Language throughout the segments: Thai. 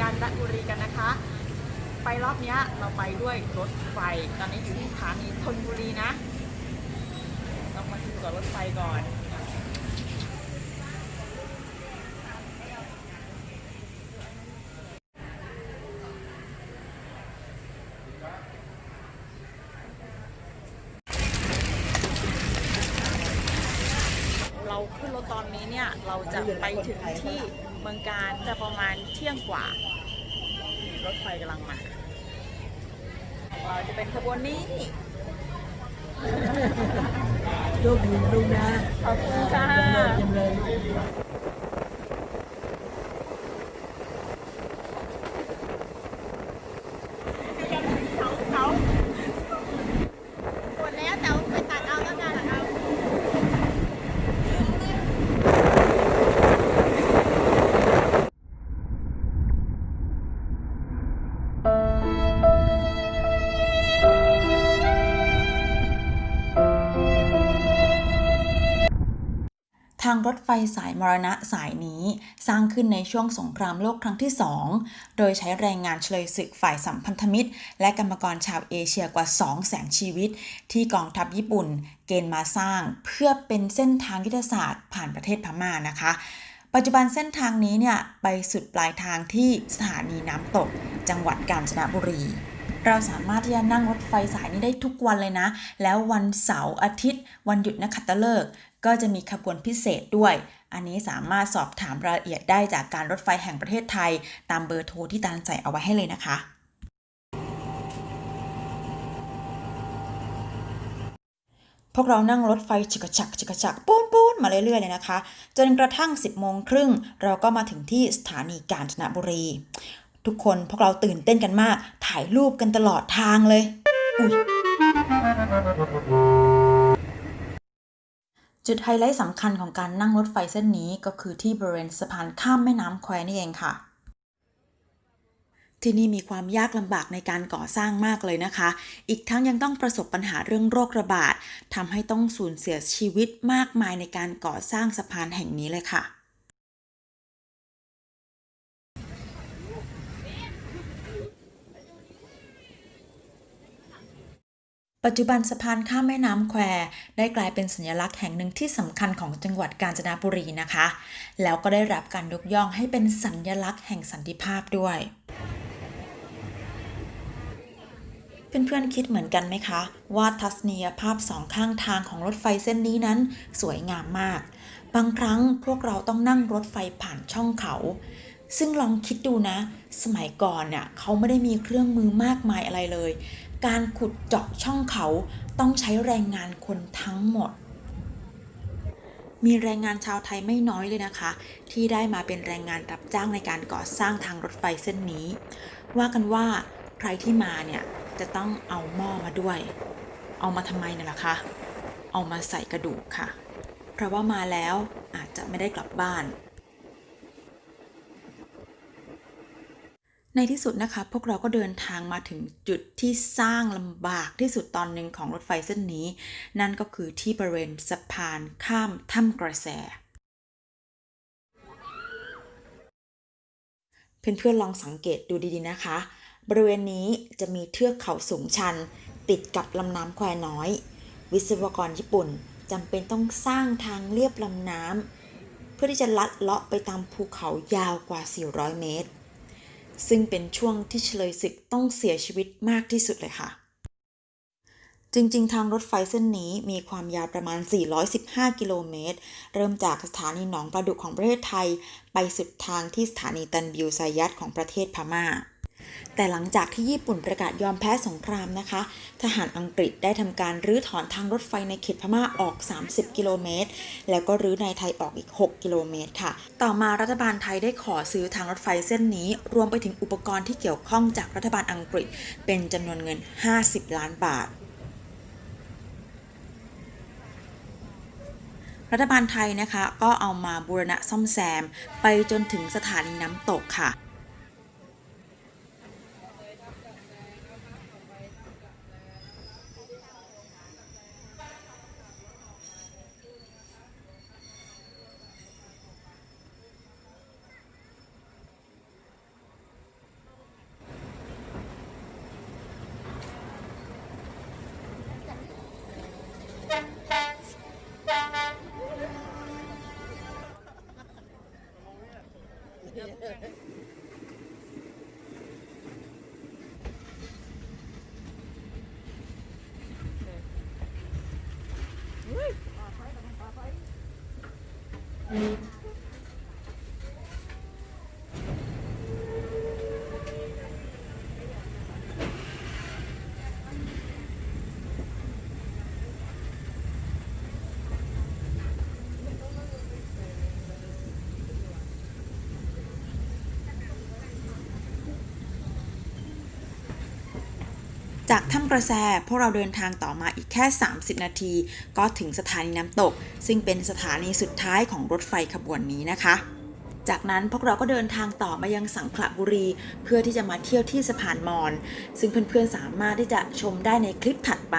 กาญจนบุรีกันนะคะ ไปรอบนี้เราไปด้วยรถไฟ ตอนนี้อยู่ที่สถานีธนบุรีนะต้องมาที่ตัวรถไฟก่อนเราขึ้นรถตอนนี้เนี่ย เราจะไปถึงที่ มืองการจะประมาณเที่ยงกว่า รถไฟกำลังมาของเราจะเป็นขบวนนี้โชคดีนะลูกนะขอบคุณค่ะ ทางรถไฟสายมรณะสายนี้ สร้างขึ้นในช่วงสงครามโลกครั้งที่ 2 โดยใช้แรงงานเฉลยศึกฝ่ายสัมพันธมิตร และกรรมกรชาวเอเชียกว่า2แสนชีวิต ที่กองทัพญี่ปุ่น เกณฑ์มาสร้าง เพื่อเป็นเส้นทางยุทธศาสตร์ผ่านประเทศพม่านะคะ ปัจจุบันเส้นทางนี้เนี่ยไปสุดปลายทางที่สถานีน้ำตก จังหวัดกาญจนบุรี เราสามารถที่จะนั่งรถไฟสายนี้ได้ทุกวันเลยนะ แล้ววันเสาร์อาทิตย์ วันหยุดนักขัตฤกษ์ก็จะมีขบวนพิเศษด้วย อันนี้สามารถสอบถามรายละเอียดได้จากการรถไฟแห่งประเทศไทย ตามเบอร์โทรที่ตาลใส่เอาไว้ให้เลยนะคะพวกเรานั่งรถไฟฉึกฉักฉึกฉักปูนปูนมาเรื่อยๆเลยนะคะ จนกระทั่ง 10โมงครึ่งเราก็มาถึงที่สถานีกาญจนบุรี ทุกคนพวกเราตื่นเต้นกันมาก ถ่ายรูปกันตลอดทางเลย อุ๊ยจุดไฮไลท์สำคัญของการนั่งรถไฟเส้นนี้ก็คือที่บริเวณสะพานข้ามแม่น้ำแควนี่เองค่ะ ที่นี่มีความยากลำบากในการก่อสร้างมากเลยนะคะ อีกทั้งยังต้องประสบปัญหาเรื่องโรคระบาดทำให้ต้องสูญเสียชีวิตมากมายในการก่อสร้างสะพานแห่งนี้เลยค่ะ ปัจจุบันสะพานข้ามแม่น้ำแควได้กลายเป็นสัญลักษณ์แห่งหนึ่งที่สำคัญของจังหวัดกาญจนบุรีนะคะ แล้วก็ได้รับการยกย่องให้เป็นสัญลักษณ์แห่งสันติภาพด้วย เพื่อนๆคิดเหมือนกันไหมคะ ว่าทัศนียภาพสองข้างทางของรถไฟเส้นนี้นั้น สวยงามมาก บางครั้งพวกเราต้องนั่งรถไฟผ่านช่องเขาซึ่งลองคิดดูนะ สมัยก่อนเนี่ยเขาไม่ได้มีเครื่องมือมากมายอะไรเลย การขุดเจาะช่องเขาต้องใช้แรงงานคนทั้งหมด มีแรงงานชาวไทยไม่น้อยเลยนะคะ ที่ได้มาเป็นแรงงานรับจ้างในการก่อสร้างทางรถไฟเส้นนี้ ว่ากันว่าใครที่มาเนี่ยจะต้องเอาหม้อมาด้วย เอามาทำไมเนี่ยล่ะคะ เอามาใส่กระดูกค่ะ เพราะว่ามาแล้วอาจจะไม่ได้กลับบ้าน ในที่สุดนะคะ พวกเราก็เดินทางมาถึงจุดที่สร้างลำบากที่สุดตอนหนึ่งของรถไฟเส้นนี้ นั่นก็คือที่บริเวณสะพานข้ามถ้ำกระแส เพื่อนๆลองสังเกตดูดีๆนะคะ บริเวณนี้จะมีเทือกเขาสูงชัน ติดกับลำน้ำแควน้อย วิศวกรญี่ปุ่นจำเป็นต้องสร้างทางเลียบลำน้ำเพื่อที่จะลัดเลาะไปตามภูเขายาวกว่า 400 เมตร ซึ่งเป็นช่วงที่เฉลยศึกต้องเสียชีวิตมากที่สุดเลยค่ะ จริงๆ ทางรถไฟเส้นนี้มีความยาวประมาณ 415 กิโลเมตร เริ่มจากสถานีหนองประดุกของประเทศไทย ไปสุดทางที่สถานีตันบิวไซยัตของประเทศพม่า แต่หลังจากที่ญี่ปุ่นประกาศยอมแพ้สงครามนะคะ ทหารอังกฤษได้ทำการรื้อถอนทางรถไฟในเขตพม่าออก 30 กิโลเมตร แล้วก็รื้อในไทยออกอีก 6 กิโลเมตรค่ะ ต่อมารัฐบาลไทยได้ขอซื้อทางรถไฟเส้นนี้ รวมไปถึงอุปกรณ์ที่เกี่ยวข้องจากรัฐบาลอังกฤษ เป็นจำนวนเงิน 50 ล้านบาทรัฐบาลไทยนะคะก็เอามาบูรณะซ่อมแซม ไปจนถึงสถานีน้ำตกค่ะ จากถ้ำกระแสพวกเราเดินทางต่อมาอีกแค่ 30 นาที ก็ถึงสถานีน้ำตก ซึ่งเป็นสถานีสุดท้ายของรถไฟขบวนนี้นะคะ จากนั้นพวกเราก็เดินทางต่อมายังสังขละบุรี เพื่อที่จะมาเที่ยวที่สะพานมอญซึ่งเพื่อนๆสามารถที่จะชมได้ในคลิปถัดไป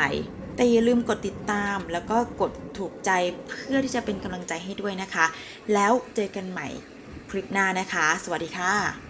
แต่อย่าลืมกดติดตาม แล้วก็กดถูกใจเพื่อที่จะเป็นกำลังใจให้ด้วยนะคะ แล้วเจอกันใหม่คลิปหน้านะคะ สวัสดีค่ะ